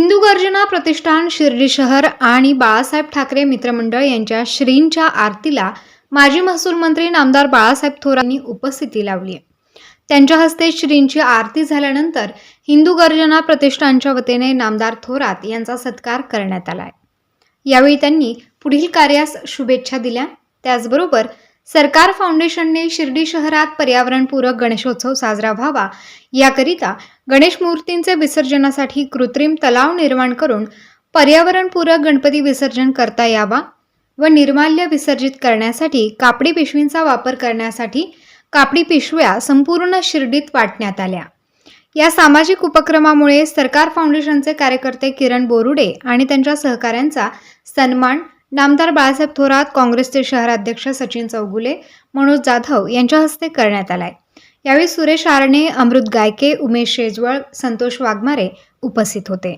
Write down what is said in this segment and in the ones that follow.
हिंदू गर्जना प्रतिष्ठान शिर्डी शहर आणि बाळासाहेब ठाकरे मित्रमंडळ यांच्या श्रींच्या आरतीला माजी महसूल मंत्री नामदार बाळासाहेब थोरांनी उपस्थिती लावली आहे. त्यांच्या हस्ते श्रींची आरती झाल्यानंतर हिंदू गर्जना प्रतिष्ठानच्या वतीने नामदार थोरात यांचा सत्कार करण्यात आला आहे. यावेळी त्यांनी पुढील कार्यास शुभेच्छा दिल्या. त्याचबरोबर सरकार फाउंडेशनने शिर्डी शहरात पर्यावरणपूरक गणेशोत्सव साजरा व्हावा. याकरिता गणेश मूर्तींचे विसर्जनासाठी कृत्रिम तलाव निर्माण करून पर्यावरणपूरक गणपती विसर्जन करता यावा व निर्माल्य विसर्जित करण्यासाठी कापडी पिशवींचा वापर करण्यासाठी कापडी पिशव्या संपूर्ण शिर्डीत वाटण्यात आल्या. या सामाजिक उपक्रमामुळे सरकार फाउंडेशनचे कार्यकर्ते किरण बोरुडे आणि त्यांच्या सहकाऱ्यांचा सन्मान नामदार बाळासाहेब थोरात काँग्रेसचे शहराध्यक्ष सचिन चौगुले मनोज जाधव यांच्या हस्ते करण्यात आलाय. यावेळी सुरेश आरणे अमृत गायके उमेश शेजवळ संतोष वाघमारे उपस्थित होते.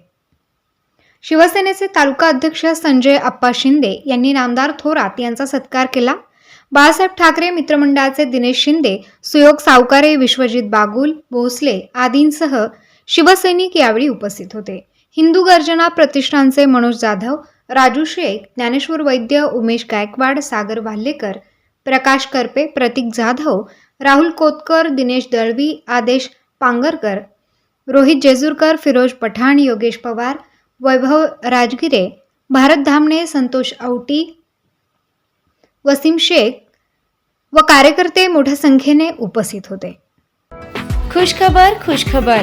शिवसेनेचे तालुका अध्यक्ष संजय अप्पा शिंदे यांनी नामदार थोरात यांचा सत्कार केला. बाळासाहेब ठाकरे मित्रमंडळाचे दिनेश शिंदे सुयोग सावकारे विश्वजित बागुल भोसले आदींसह शिवसैनिक यावेळी उपस्थित होते. हिंदू गर्जना प्रतिष्ठानचे मनोज जाधव राजू शेख ज्ञानेश्वर वैद्य उमेश गायकवाड सागर वाल्हेकर प्रकाश करपे प्रतीक जाधव राहुल कोतकर दिनेश दळवी आदेश पांगरकर रोहित जेजूरकर फिरोज पठाण योगेश पवार वैभव राजगिरे भारत धामणे संतोष औटी वसीम शेख व कार्यकर्ते मोठ्या संख्येने उपस्थित होते. खुशखबर खुशखबर.